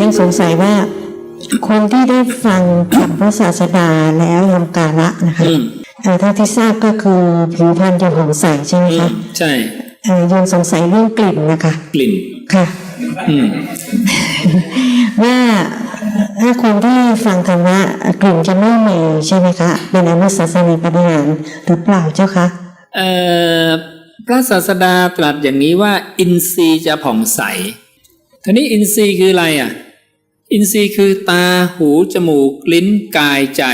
ยังสงสัยว่า คนที่ได้ฟังคำพระศาสดาแล้วทำกาละนะคะอืมเอ่อเท่าที่ทราบก็คือผิวพรรณจะผ่องใสใช่ไหมอืมคะใช่เอ่อยังสงสัยเรื่องกลิ่นนะคะ กลิ่นค่ะอืมว่าถ้าคนที่ฟังธรรมะกลิ่นจะไม่มีใช่ไหมคะเป็นอนุสัสนีปฏิหารหรือเปล่าเจ้าคะเอ่อพระศาสดาตรัสอย่างนี้ว่า อินทรีย์จะผ่องใสทีนี้อินทรีย์คืออะไรอะ อินทรีย์คือตาหูจมูก ลิ้นกายใจ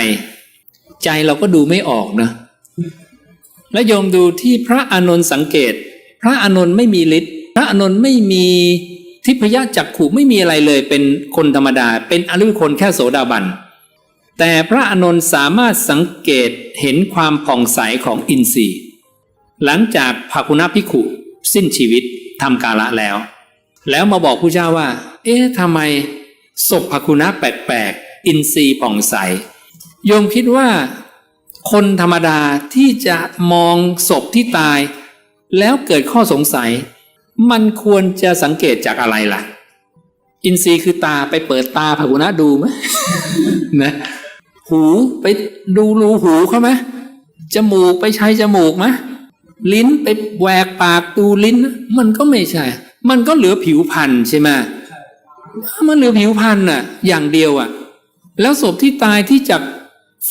ใจเราก็ดูไม่ออกนะแล้วโยมดูที่พระอานนท์สังเกต พระอานนท์ไม่มีฤทธิ์พระอานนท์ไม่มีทิพยจักขุไม่มีอะไรเลยเป็นคนธรรมดา เป็นอริยคนแค่โสดาบัน แต่พระอานนท์สามารถสังเกตเห็นความผ่องใสของอินทรีย์ หลังจากภาคุณพิขุสิ้นชีวิตทำกาละแล้ว แล้วมาบอกผู้เจ้าว่า เอ๊ะทำไม ศพภคุณะแปลกๆ อินทรีย์ผ่องใส โยมคิดว่า คนธรรมดาที่จะมองศพที่ตาย แล้วเกิดข้อสงสัย มันควรจะสังเกตจากอะไรล่ะ อินทรีย์คือตาไปเปิดตาภคุณะดูไหมนะหูไปดูรูหูเขาไหมจมูกไปใช้จมูกไหมลิ้นไปแหวกปากดูลิ้น มันก็ไม่ใช่ มันก็เหลือผิวพันธุ์ใช่ไหม มันเหลือผิวพันธุ์น่ะ อย่างเดียวอะ แล้วศพที่ตายที่จาก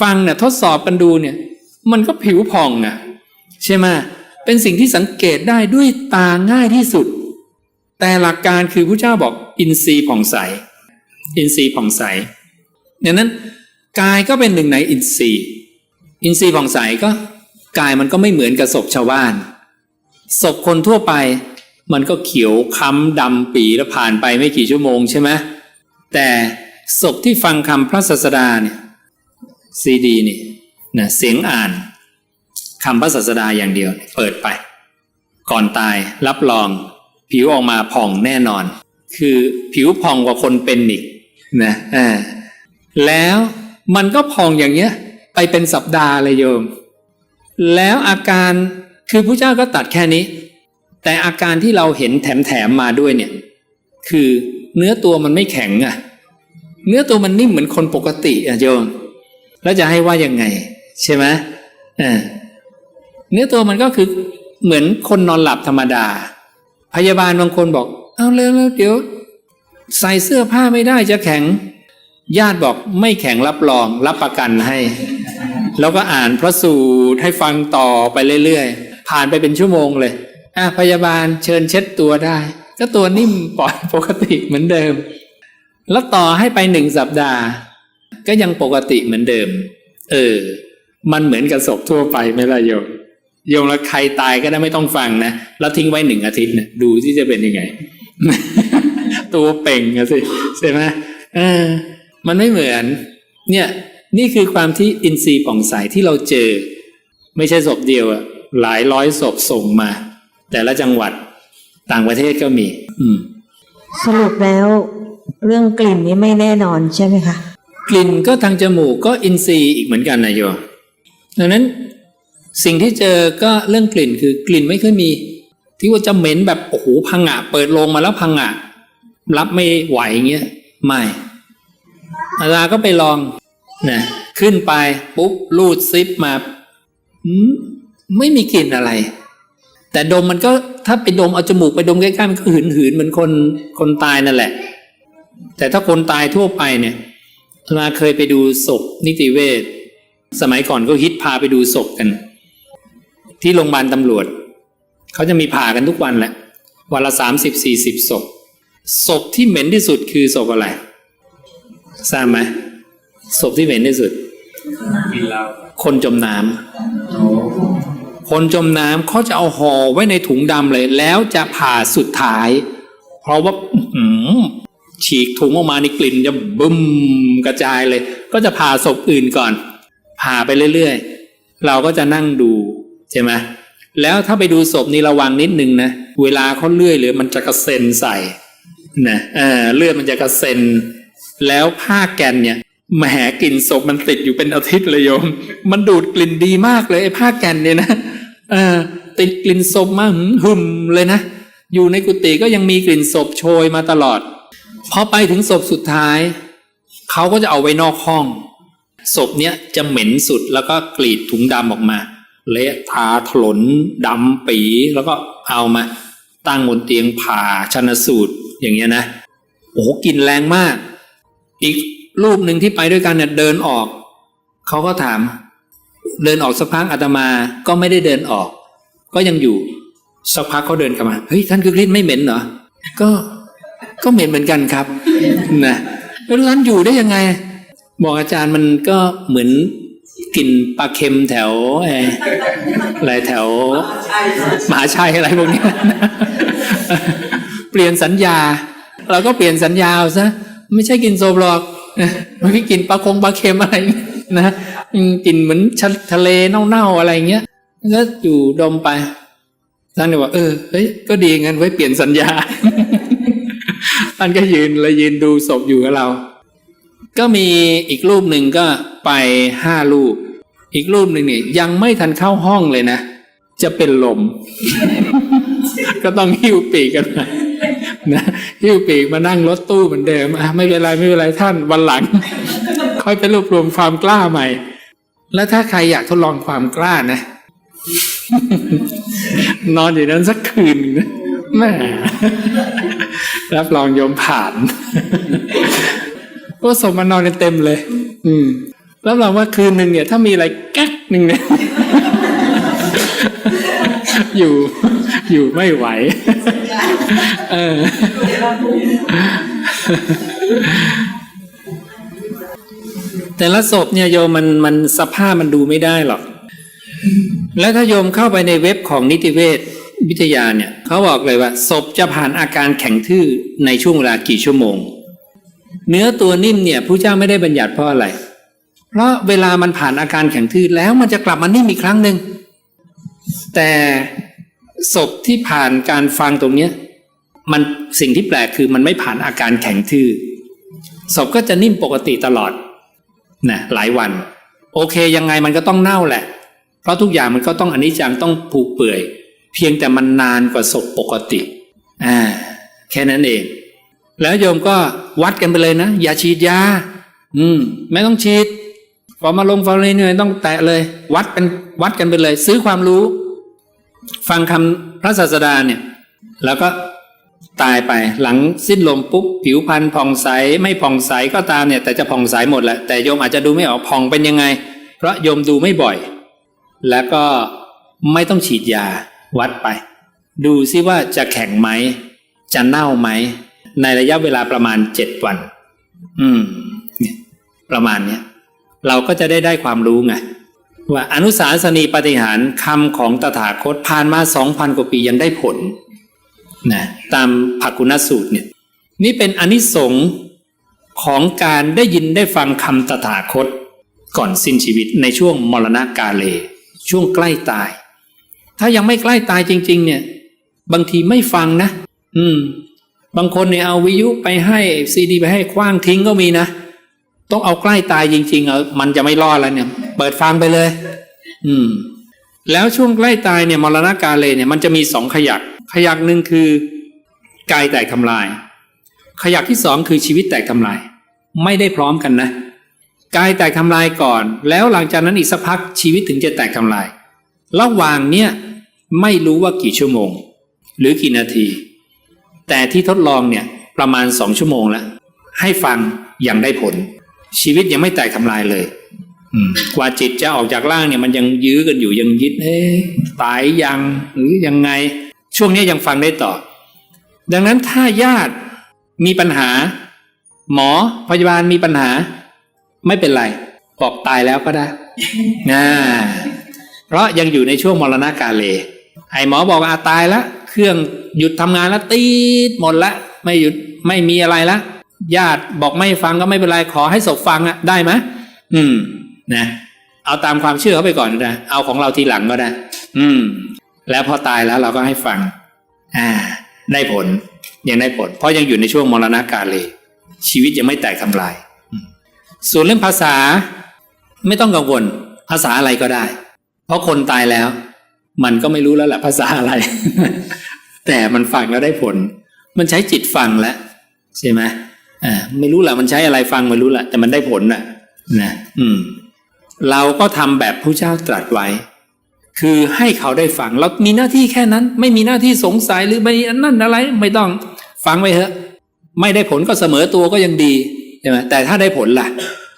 ฟังเนี่ยทดสอบกันดูเนี่ย มันก็ผิวผ่องน่ะ ใช่ไหมเป็นสิ่งที่สังเกตได้ด้วยตาง่ายที่สุด แต่หลักการคือพระเจ้าบอกอินทรีย์ผ่องใส อินทรีย์ผ่องใสดังนั้นกายก็เป็นหนึ่งในอินทรีย์ อินทรีย์ผ่องใสก็กายมันก็ไม่เหมือนกับศพชาวบ้านศพคนทั่วไป มันก็เขียวค้ำดำปีแล้วผ่านไปไม่กี่ชั่วโมงใช่ไหมแต่ศพที่ฟังคำพระศาสดาเนี่ยซีดีนี่นะเสียงอ่านคำพระศาสดาอย่างเดียว เปิดไป ก่อนตายรับรอง ผิวออกมาผ่องแน่นอน คือผิวผ่องกว่าคนเป็นอีกนะอ่าแล้วมันก็พองอย่างเงี้ย ไปเป็นสัปดาห์เลยโยม แล้วอาการคือพระเจ้าก็ตัดแค่นี้ แต่อาการที่เราเห็นแถมๆมาด้วยเนี่ย คือเนื้อตัวมันไม่แข็งอะเนื้อตัวมันนิ่มเหมือนคนปกติอะโยมแล้วจะให้ว่ายังไง ใช่ไหมอ่าเนื้อตัวมันก็คือเหมือนคนนอนหลับธรรมดา พยาบาลบางคนบอก เอาเร็วๆเดี๋ยว ใส่เสื้อผ้าไม่ได้จะแข็ง ญาติบอกไม่แข็งรับรองรับประกันให้ แล้วก็อ่านพระสูตรให้ฟังต่อไปเรื่อยๆ ผ่านไปเป็นชั่วโมงเลย อะพยาบาลเชิญเช็ดตัวได้ ก็ตัวนิ่มปล่อยปกติเหมือนเดิม แล้วต่อให้ไปหนึ่งสัปดาห์ ก็ยังปกติเหมือนเดิม เออ มันเหมือนกับศพทั่วไปไหมล่ะโยมโยมแล้วใครตายก็ได้ไม่ต้องฟังนะแล้วทิ้งไว้หนึ่งอาทิตย์นะดูที่จะเป็นยังไง ตัวเป่งอะสิใช่ไหมเออ มันไม่เหมือน เนี่ย นี่คือความที่อินทรีย์ป่องใสที่เราเจอ ไม่ใช่ศพเดียวอะหลายร้อยศพส่งมา แต่ละจังหวัดต่างประเทศก็มี อืม สรุปแล้ว เรื่องกลิ่นนี้ไม่แน่นอนใช่ไหมคะกลิ่นก็ทางจมูกก็อินทรีย์อีกเหมือนกันนะโยมดังนั้นสิ่งที่เจอก็เรื่องกลิ่นคือกลิ่นไม่เคยมี ที่ว่าจะเหม็นแบบโอ้โหพังงะเปิดโลงมาแล้วพังงะรับไม่ไหวเงี้ยไม่อาจารย์ก็ไปลองนะขึ้นไปปุ๊บรูดซิปมาอืมไม่มีกลิ่นอะไร แต่ดมมันก็ถ้าไปดมเอาจมูกไปดมใกล้ๆมันก็หืนหืนๆเหมือนคนคนตายนั่นแหละ แต่ถ้าคนตายทั่วไปเนี่ยอามาเคยไปดูศพนิติเวชสมัยก่อนก็ฮิตพาไปดูศพกัน ที่โรงพยาบาลตำรวจเขาจะมีผ่ากันทุกวันแหละวันละสามสิบสี่สิบศพศพที่เหม็นที่สุดคือศพอะไรทราบไหมศพที่เหม็นที่สุด คนจมน้ำ คนจมน้ำเขาจะเอาห่อไว้ในถุงดำเลย แล้วจะผ่าสุดท้าย เพราะว่าฉีกถุงออกมาในกลิ่นจะบึ้มกระจายเลย ก็จะผ่าศพอื่นก่อน ผ่าไปเรื่อยๆ เราก็จะนั่งดูใช่ไหมแล้วถ้าไปดูศพนี่ระวังนิดนึงนะ เวลาเขาเลื่อยหรือมันจะกระเซ็นใส่นะเออเลือดมันจะกระเซ็น แล้วผ้าแกนเนี่ยแหมกลิ่นศพมันติดอยู่เป็นอาทิตย์เลยโยม มันดูดกลิ่นดีมากเลยไอ้ผ้าแกนเนี่ยนะ เออติดกลิ่นศพมาหึ่มเลยนะ อยู่ในกุฏิก็ยังมีกลิ่นศพโชยมาตลอด พอไปถึงศพสุดท้าย เขาก็จะเอาไว้นอกห้อง ศพเนี้ยจะเหม็นสุดแล้วก็กรีดถุงดำออกมาเละทาถลนดำปีแล้วก็เอามา ตั้งบนเตียงผ่าชนสูตรอย่างเงี้ยนะโอ้โหกลิ่นแรงมาก อีกรูปหนึ่งที่ไปด้วยกันเนี่ยเดินออก เขาก็ถาม เดินออกสักพักอาตมาก็ไม่ได้เดินออก ก็ยังอยู่สักพักเขาเดินกลับมาเฮ้ยท่านคือกลิ้นไม่เหม็นเหรอก็ก็เหม็นเหมือนกันครับนะแล้วท่านอยู่ได้ยังไง บอกอาจารย์มันก็เหมือนกลิ่นปลาเค็มแถวอะไรแถวมหาชัยอะไรพวกนี้เปลี่ยนสัญญา เราก็เปลี่ยนสัญญาเอาซะไม่ใช่กินโซบหรอกไม่ใช่กินปลาคงปลาเค็มอะไร นะกลินเหมือนทะเลเน่าๆอะไรเงี้ยก็อยู่ดมไปท่านก็บอกเออเฮ้ยก็ดีงั้นไว้เปลี่ยนสัญญาท่านก็ยืนเลยยืนดูศพอยู่กับเรา ก็มีอีกรูปหนึ่งก็ไปห้ารูป อีกรูปหนึ่งเนี่ยยังไม่ทันเข้าห้องเลยนะ จะเป็นลม ก็ต้องหิ้วปีกกันมานะหิ้วปีกมานั่งรถตู้เหมือนเดิมอะไม่เป็นไรไม่เป็นไรท่านวันหลัง ค่อยไปรวบรวมความกล้าใหม่ แล้วถ้าใครอยากทดลองความกล้านะ นอนอยู่นั้นสักคืนนะแม่รับรองยมผ่านก็ส่งมานอนกันเต็มเลย อืมรับรองว่าคืนหนึ่งเนี่ย ถ้ามีอะไรแก๊กหนึ่งเนี่ยอยู่อยู่ไม่ไหว เออ แต่ละศพเนี่ยโยมมันมันสภาพมันดูไม่ได้หรอก แล้วถ้าโยมเข้าไปในเว็บของนิติเวชวิทยาเนี่ยเขาบอกเลยว่าศพจะผ่านอาการแข็งทื่อในช่วงเวลากี่ชั่วโมง เนื้อตัวนิ่มเนี่ยผู้เจ้าไม่ได้บัญญัติเพราะอะไร เพราะเวลามันผ่านอาการแข็งทื่อแล้วมันจะกลับมานิ่มอีกครั้งหนึ่งแต่ศพที่ผ่านการฟังตรงเนี้ยมันสิ่งที่แปลกคือมันไม่ผ่านอาการแข็งทื่อศพก็จะนิ่มปกติตลอด นะหลายวัน โอเคยังไงมันก็ต้องเน่าแหละ เพราะทุกอย่างมันก็ต้องอนิจจังต้องผูกเปื่อย เพียงแต่มันนานกว่าศพปกติอ่าแค่นั้นเอง แล้วโยมก็วัดกันไปเลยนะ อย่าฉีดยาอืม ไม่ต้องฉีดฟอมาลงฟอร์มาลินเนี่ยต้องแตะเลย วัดเป็นวัดกันไปเลย ซื้อความรู้ ฟังคำพระศาสดาเนี่ย แล้วก็ ตายไปหลังสิ้นลมปุ๊บผิวพรรณผ่องใสไม่ผ่องใสก็ตามเนี่ย แต่จะผ่องใสหมดแหละแต่โยมอาจจะดูไม่ออกผ่องเป็นยังไง เพราะโยมดูไม่บ่อย แล้วก็ไม่ต้องฉีดยาวัดไป ดูซิว่าจะแข็งไหม จะเน่าไหม ในระยะเวลาประมาณเจ็ดวัน อืมประมาณเนี้ยเราก็จะได้ได้ความรู้ไงว่าอนุสาสนีปฏิหารคำของตถาคตผ่านมาสองพันกว่าปียังได้ผล นะตามภักุณสูตรเนี่ยนี่เป็นอนิสงส์ของการได้ยินได้ฟังคำตถาคต ก่อนสิ้นชีวิตในช่วงมรณกาเล ช่วงใกล้ตาย ถ้ายังไม่ใกล้ตายจริง ๆ เนี่ย บางทีไม่ฟังนะ อืม บางคนเนี่ยเอาวิยุไปให้ซีดีไปให้คว้างทิ้งก็มีนะต้องเอาใกล้ตายจริง ๆ เอามันจะไม่รอดแล้วเนี่ย เปิดฟังไปเลย อืม แล้วช่วงใกล้ตายเนี่ยมรณกาเลเนี่ยมันจะมีสองขยัก ขยักหนึ่งคือกายแตกทำลาย ขยักที่สองคือชีวิตแตกทำลาย ไม่ได้พร้อมกันนะกายแตกทำลายก่อน แล้วหลังจากนั้นอีกสักพักชีวิตถึงจะแตกทำลาย ระหว่างเนี่ยไม่รู้ว่ากี่ชั่วโมง หรือกี่นาที แต่ที่ทดลองเนี่ยประมาณสองชั่วโมงแล้วให้ฟังอย่างได้ผล ชีวิตยังไม่แตกทำลายเลย กว่าจิตจะออกจากร่างเนี่ยมันยังยื้อกันอยู่ยังยึดเอ๊ะตายยังหรือยังไง ช่วงนี้ยังฟังได้ต่อ ดังนั้นถ้าญาติมีปัญหา หมอพยาบาลมีปัญหา ไม่เป็นไรบอกตายแล้วก็ได้นะเพราะยังอยู่ในช่วงมรณกาเลไอหมอบอกว่าตายละเครื่องหยุดทำงานแล้วตีดหมดละไม่หยุดไม่มีอะไรละญาติบอกไม่ฟังก็ไม่เป็นไรขอให้ศพฟังอะได้ไหมอืม นะเอาตามความเชื่อเขาไปก่อนนะเอาของเราทีหลังก็ได้ อืม แล้วพอตายแล้วเราก็ให้ฟัง อ่า ได้ผล ยังได้ผล เพราะยังอยู่ในช่วงมรณกาเลย ชีวิตยังไม่แตกทำลาย ส่วนเรื่องภาษาไม่ต้องกังวล ภาษาอะไรก็ได้ เพราะคนตายแล้ว มันก็ไม่รู้แล้วแหละภาษาอะไร แต่มันฟังแล้วได้ผล มันใช้จิตฟังแล้วใช่ไหมอ่าไม่รู้แหละมันใช้อะไรฟังไม่รู้แหละแต่มันได้ผลน่ะ นะ อืม เราก็ทำแบบผู้เจ้าตรัสไว้ คือให้เขาได้ฟังเรามีหน้าที่แค่นั้น ไม่มีหน้าที่สงสัยหรือไม่นั่นอะไร ไม่ต้องฟังไปเถอะ ไม่ได้ผลก็เสมอตัวก็ยังดีใช่ไหมแต่ถ้าได้ผลล่ะ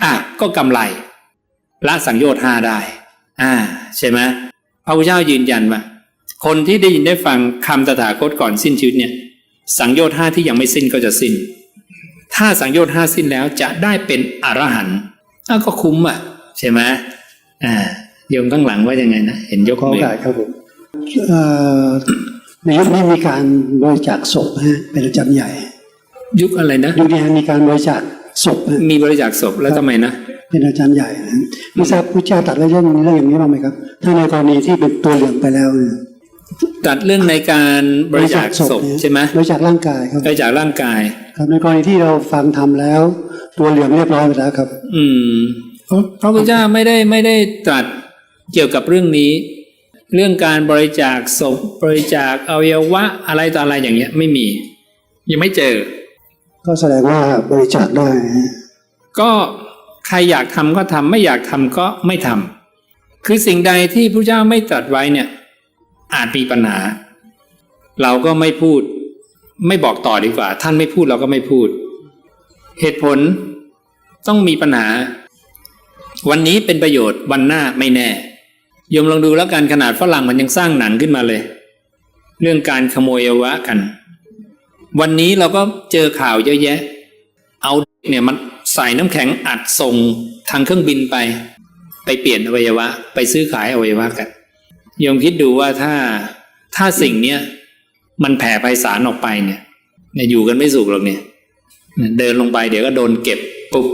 อะก็กำไรละสังโยชน์ห้าได้ อ่า ใช่ไหมพระพุทธเจ้ายืนยันว่าคนที่ได้ยินได้ฟังคำตถาคตก่อนสิ้นชีวิตเนี่ย สังโยชน์ห้าที่ยังไม่สิ้นก็จะสิ้น ถ้าสังโยชน์ห้าสิ้นแล้วจะได้เป็นอรหันต์ก็คุ้มอะ ใช่ไหมอ่าโยมข้างหลังว่ายังไงนะเห็นยกขอโอมือกาสครับผมเอ่อในยุคนี้มีการบริจาคศพฮะเป็นประจำใหญ่ ยุคอะไรนะยุคนี้มีการบริจาคศพฮะมีบริจาคศพแล้วทำไมนะเป็นประจำใหญ่นะไม่ทราบพระเจ้าตรัดเรื่องเรื่องอย่างนี้บ้างไหมครับ ถ้าในกรณีที่เป็นตัวเหลืองไปแล้วเนี่ยตัดเรื่องในการบริจาคศพเนี่ยใช่ไหมบริจาคร่างกายครับบริจาคร่างกาย ครับในกรณีที่เราฟังทำแล้ว ตัวเหลืองเรียบร้อยไปแล้วครับ อืมเพราะพระพุทธเจ้าไม่ได้ไม่ได้ตรัสเกี่ยวกับเรื่องนี้ เรื่องการบริจาคศพบริจาคอวัยวะอะไรต่ออะไรอย่างเงี้ย ไม่มี ยังไม่เจอ ก็แสดงว่าบริจาคได้ฮะก็ใครอยากทำก็ทำไม่อยากทำก็ไม่ทำคือสิ่งใดที่พระเจ้าไม่ตรัสไว้เนี่ย อาจมีปัญหา เราก็ไม่พูด ไม่บอกต่อดีกว่า ท่านไม่พูดเราก็ไม่พูด เหตุผลต้องมีปัญหา วันนี้เป็นประโยชน์วันหน้าไม่แน่ยมลองดูแล้วกันขนาดฝรั่งมันยังสร้างหนังขึ้นมาเลย เรื่องการขโมยอวัยวะกัน วันนี้เราก็เจอข่าวเยอะแยะ เอาเด็กเนี่ยมันใส่น้ำแข็งอัดส่งทางเครื่องบินไป ไปเปลี่ยนอวัยวะ ไปซื้อขายอวัยวะกันยมคิดดูว่าถ้าถ้าสิ่งเนี้ยมันแผ่ไพศาลออกไปเนี่ย อยู่กันไม่สุขหรอกเนี่ย เดินลงไปเดี๋ยวก็โดนเก็บปุ๊บ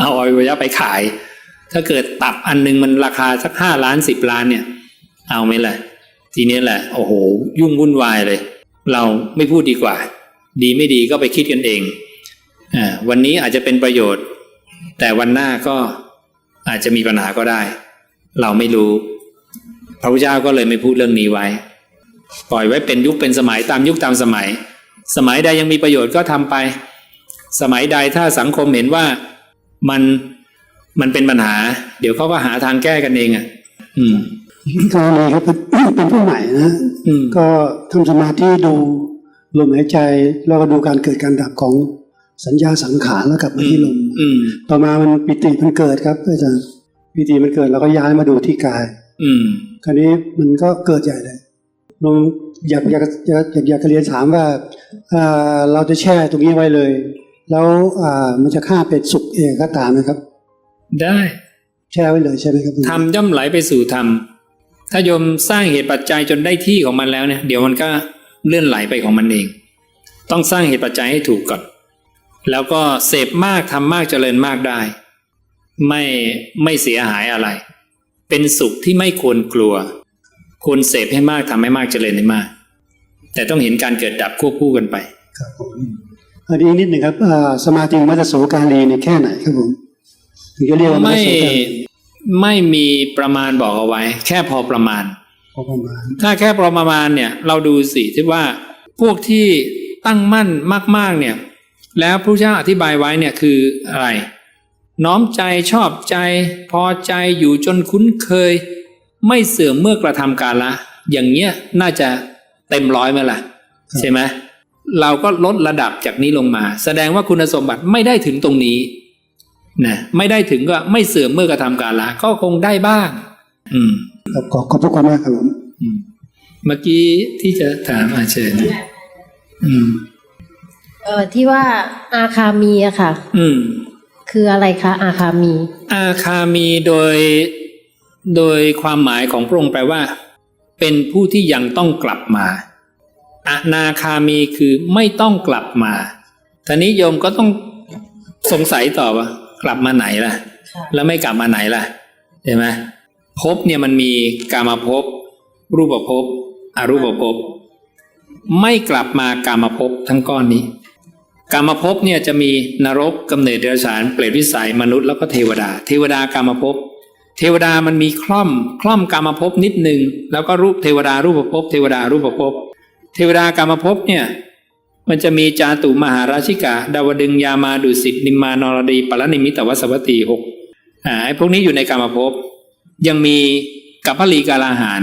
เอาอวัยวะไปขาย ถ้าเกิดตับอันหนึงมันราคาสักห้าล้านสิบล้านเนี่ย เอาไหมล่ะ ทีนี้แหละ โอ้โห ยุ่งวุ่นวายเลย เราไม่พูดดีกว่า ดีไม่ดีก็ไปคิดกันเองอวันนี้อาจจะเป็นประโยชน์ แต่วันหน้าก็อาจจะมีปัญหาก็ได้ เราไม่รู้ พระพุทธเจ้าก็เลยไม่พูดเรื่องนี้ไว้ ปล่อยไว้เป็นยุคเป็นสมัยตามยุคตามสมัย สมัยใดยังมีประโยชน์ก็ทำไป สมัยใดถ้าสังคมเห็นว่า มันมันเป็นปัญหา เดี๋ยวเขาก็หาทางแก้กันเองอะ อืมกรณีครับเป็นเป็นผู้ใหม่นะอืมก็ทำสมาธิดูลมหายใจแล้วก็ดูการเกิดการดับของสัญญาสังขารแล้วกลับมาที่ลมอืมต่อมามันปิติมันเกิดครับอาจารย์ปิติมันเกิดเราก็ย้ายมาดูที่กาย อืมคราวนี้มันก็เกิดใหญ่เลยลองอยากอยากอยากอยากอยากจะเรียนถามว่าอ่าเราจะแช่ตรงนี้ไว้เลย แล้วอ่ามันจะฆ่าเป็นสุขเองก็ตามนะครับ ได้แช่ไว้เลยใช่ไหมครับทำย่อมไหลไปสู่ธรรมถ้าโยมสร้างเหตุปัจจัยจนได้ที่ของมันแล้วเนี่ย เดี๋ยวมันก็เลื่อนไหลไปของมันเอง ต้องสร้างเหตุปัจจัยให้ถูกก่อน แล้วก็เสพมากทำมากเจริญมากได้ ไม่ไม่เสียหายอะไร เป็นสุขที่ไม่ควรกลัว ควรเสพให้มากทำให้มากเจริญให้มาก แต่ต้องเห็นการเกิดดับควบคู่กันไปครับผม อันนี้นิดหนึ่งครับอ่าสมาธิมัตโสการีนี่แค่ไหนครับผมถึงจะเรียกว่ามัตไม่โสการีไม่มีประมาณบอกเอาไว้ แค่พอประมาณพอประมาณ ถ้าแค่ประมาณเนี่ย เราดูสิที่ว่าพวกที่ตั้งมั่นมาก ๆ เนี่ย แล้วพระเจ้าอธิบายไว้เนี่ยคืออะไร น้อมใจชอบใจ พอใจอยู่จนคุ้นเคย ไม่เสื่อมเมื่อกระทำการละ อย่างเงี้ยน่าจะเต็มร้อยไหมล่ะ ใช่ไหม เราก็ลดระดับจากนี้ลงมา แสดงว่าคุณสมบัติไม่ได้ถึงตรงนี้นะไม่ได้ถึงก็ไม่เสื่อมเมื่อกระทำการละก็คงได้บ้าง อืมครับขอขอบพระคุณมากครับผมอืมเมื่อกี้ที่จะถามอาเชิญอืม เออที่ว่าอาคามีอะค่ะ อืม คืออะไรคะ อาคามี อาคามีโดยโดยความหมายของพระองค์แปลว่า เป็นผู้ที่ยังต้องกลับมา อนาคามีคือไม่ต้องกลับมาท่านี้โยมก็ต้องสงสัยต่อว่ากลับมาไหนล่ะ แล้วไม่กลับมาไหนล่ะใช่ไหมภพเนี่ยมันมีกามภพรูปภพอรูปภพไม่กลับมากามภพทั้งก้อนนี้ กามภพเนี่ยจะมีนรกกำเนิดเดรัจฉานเปรตวิสัยมนุษย์แล้วก็เทวดา เทวดากามภพเทวดามันมีคล่อมคล่อมกามภพนิดหนึ่งแล้วก็รูปเทวดารูปภพเทวดารูปภพ เทวดากามภพเนี่ย มันจะมีจาตุมหาราชิกา ดาวดึงยามาดุสิตนิมมานรดีปรนิมิตวัสวัตตีหกอ่าไอ้พวกนี้อยู่ในกรรมภพยังมีกัปปลีกาลาหาร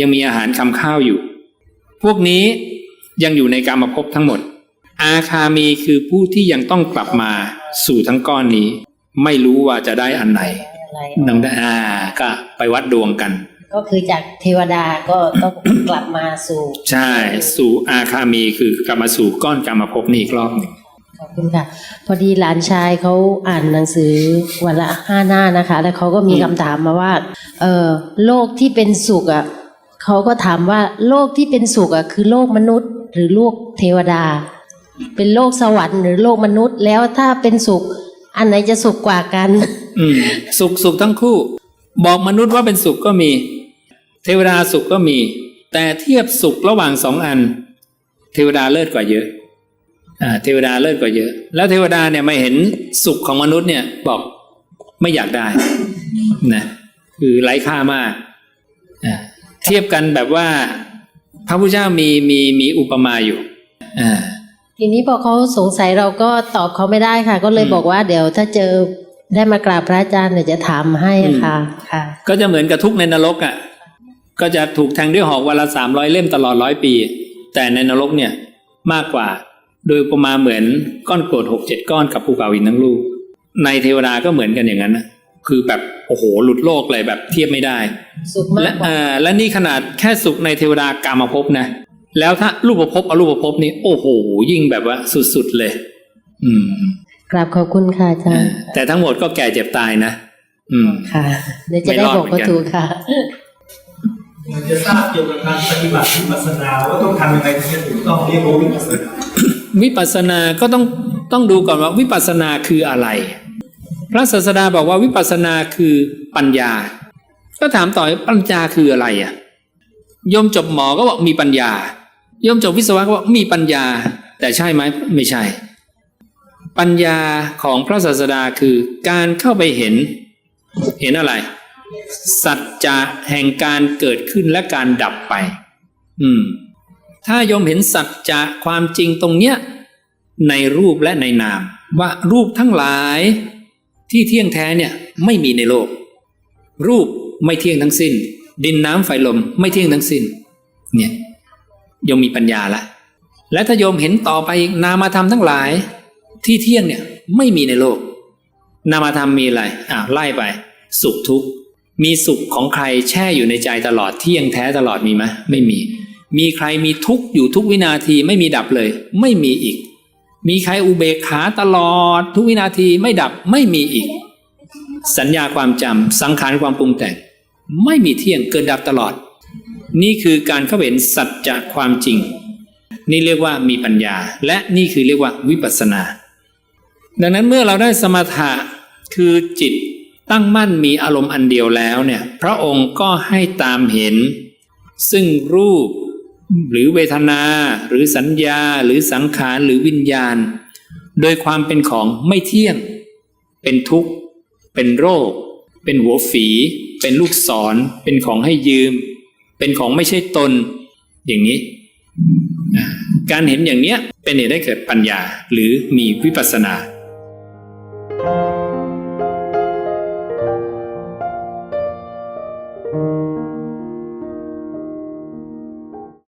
ยังมีอาหารคำข้าวอยู่ พวกนี้ยังอยู่ในกรรมภพทั้งหมด อาคามีคือผู้ที่ยังต้องกลับมาสู่ทั้งก้อนนี้ ไม่รู้ว่าจะได้อันไหนอะไรนังได้อ่าก็ไปวัดดวงกัน ก็คือจากเทวดาก็ต้องกลับมาสู่ ใช่ สู่อาคามีคือกลับมาสู่ก้อนกรรมภพนี้อีกรอบหนึ่งขอบคุณค่ะ พอดีหลานชายเขาอ่านหนังสือวันละห้าหน้านะคะ แล้วเขาก็มีคำถามมาว่า เออโลกที่เป็นสุขอะเขาก็ถามว่าโลกที่เป็นสุขอะคือโลกมนุษย์ หรือโลกเทวดา เป็นโลกสวรรค์หรือโลกมนุษย์ แล้วถ้าเป็นสุข อันไหนจะสุขกว่ากัน อืมสุขสุขทั้งคู่ บอกมนุษย์ว่าเป็นสุขก็มี เทวดาสุขก็มี แต่เทียบสุขระหว่างสองอัน เทวดาเลิศกว่าเยอะอ่าเทวดาเลิศกว่าเยอะ แล้วเทวดาเนี่ยมาเห็นสุขของมนุษย์เนี่ยบอกไม่อยากได้นะคือไร้ค่ามากอ่าเทียบกันแบบว่า พระพุทธเจ้ามีมีมีอุปมาอยู่อ่าทีนี้พอเขาสงสัยเราก็ตอบเขาไม่ได้ค่ะ ก็เลยอืมบอกว่าเดี๋ยวถ้าเจอได้มากราบพระอาจารย์เดี๋ยวจะถามให้ค่ะค่ะ ก็จะเหมือนกับทุกข์ในนรกอะ ก็จะถูกแทงด้วยหอกวันละสามร้อยเล่มตลอดร้อยปี แต่ในนรกเนี่ยมากกว่า โดยประมาณเหมือนก้อนโกรธหกเจ็ดก้อนกับภูเขาหินทั้งลูก ในเทวดาก็เหมือนกันอย่างนั้นนะคือแบบโอ้โหหลุดโลกเลยแบบเทียบไม่ได้ สุขมาและกกว่าอ่าและนี่ขนาดแค่สุขในเทวดากามภพนะ แล้วถ้ารูปภพอรูปภพนี่โอ้โห ยิ่งแบบว่าสุดๆเลย อืมกราบขอบคุณค่ะอาจารย์แต่ทั้งหมดก็แก่เจ็บตายนะอืมค่ะเดี๋ยวจะได้บอกก็ถูกค่ะ อยากจะทราบเกี่ยวกับการปฏิบัติวิปัสสนาว่าต้องทำยังไงถึงจะถูกต้องเรียกว่าวิปัสสนาวิปัสสนาก็ต้องต้องดูก่อนว่าวิปัสสนาคืออะไร พระศาสดาบอกว่าวิปัสสนาคือปัญญา ก็ถามต่อปัญญาคืออะไรอะโยมจบหมอก็บอกมีปัญญาโยมจบวิศวะก็บอกมีปัญญา แต่ใช่ไหมไม่ใช่ ปัญญาของพระศาสดาคือการเข้าไปเห็น เห็นอะไร สัจจะแห่งการเกิดขึ้นและการดับไป อืม ถ้ายมเห็นสัจจะความจริงตรงเนี้ย ในรูปและในนาม ว่ารูปทั้งหลาย ที่เที่ยงแท้เนี่ยไม่มีในโลก รูปไม่เที่ยงทั้งสิ้น ดินน้ำไฟลมไม่เที่ยงทั้งสิ้น เนี่ยยมมีปัญญาละและถ้าโยมเห็นต่อไปอีกนามธรรมทั้งหลาย ที่เที่ยงเนี่ยไม่มีในโลก นามธรรมมีอะไรอ่าไล่ไป สุขทุกข์ มีสุขของใครแช่อยู่ในใจตลอดเที่ยงแท้ตลอดมีไหมไม่มี มีใครมีทุกข์อยู่ทุกวินาทีไม่มีดับเลย ไม่มีอีก มีใครอุเบกขาตลอด ทุกวินาทีไม่ดับไม่มีอีก สัญญาความจำสังขารความปรุงแต่ง ไม่มีเที่ยงเกิดดับตลอด นี่คือการเข้าเห็นสัจจะความจริง นี่เรียกว่ามีปัญญา และนี่คือเรียกว่าวิปัสสนา ดังนั้นเมื่อเราได้สมถะคือจิต ตั้งมั่นมีอารมณ์อันเดียวแล้วเนี่ยพระองค์ก็ให้ตามเห็น ซึ่งรูปหรือเวทนาหรือสัญญาหรือสังขารหรือวิญญาณ โดยความเป็นของไม่เที่ยง เป็นทุกข์ เป็นโรค เป็นหัวฝี เป็นลูกศร เป็นของให้ยืม เป็นของไม่ใช่ตน อย่างนี้ การเห็นอย่างเนี้ยเป็นเหตุให้เกิดปัญญาหรือมีวิปัสสนา